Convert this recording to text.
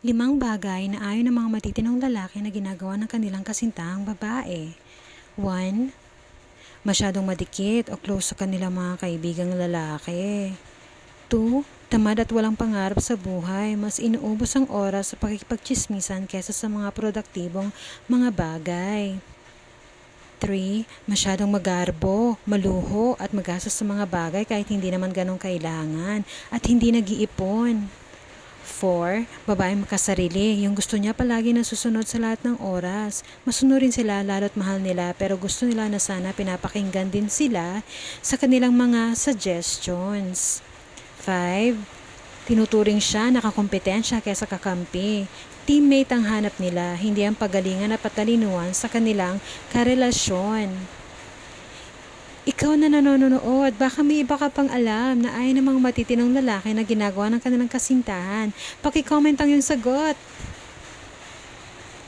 Limang bagay na ayon ng mga matitinong lalaki na ginagawa ng kanilang kasintahang babae. 1. Masyadong madikit o close sa kanilang mga kaibigang lalaki. 2. Tamad at walang pangarap sa buhay. Mas inuubos ang oras sa pakikipagchismisan kesa sa mga produktibong mga bagay. 3. Masyadong magarbo, maluho at magastos sa mga bagay kahit hindi naman ganong kailangan at hindi nag-iipon. 4. Babaeng makasarili. Yung gusto niya palagi na susunod sa lahat ng oras. Masunurin sila lalo't mahal nila pero gusto nila na sana pinapakinggan din sila sa kanilang mga suggestions. 5. Tinuturing siya nakakompetensya kaysa kakampi. Teammate ang hanap nila, hindi ang pagalingan at patalinuhan sa kanilang karelasyon. Ikaw na nanonood, baka may iba ka pang alam na ayon ng mga matitinong lalaki na ginagawa ng kanilang kasintahan. Paki-comment ang iyong sagot.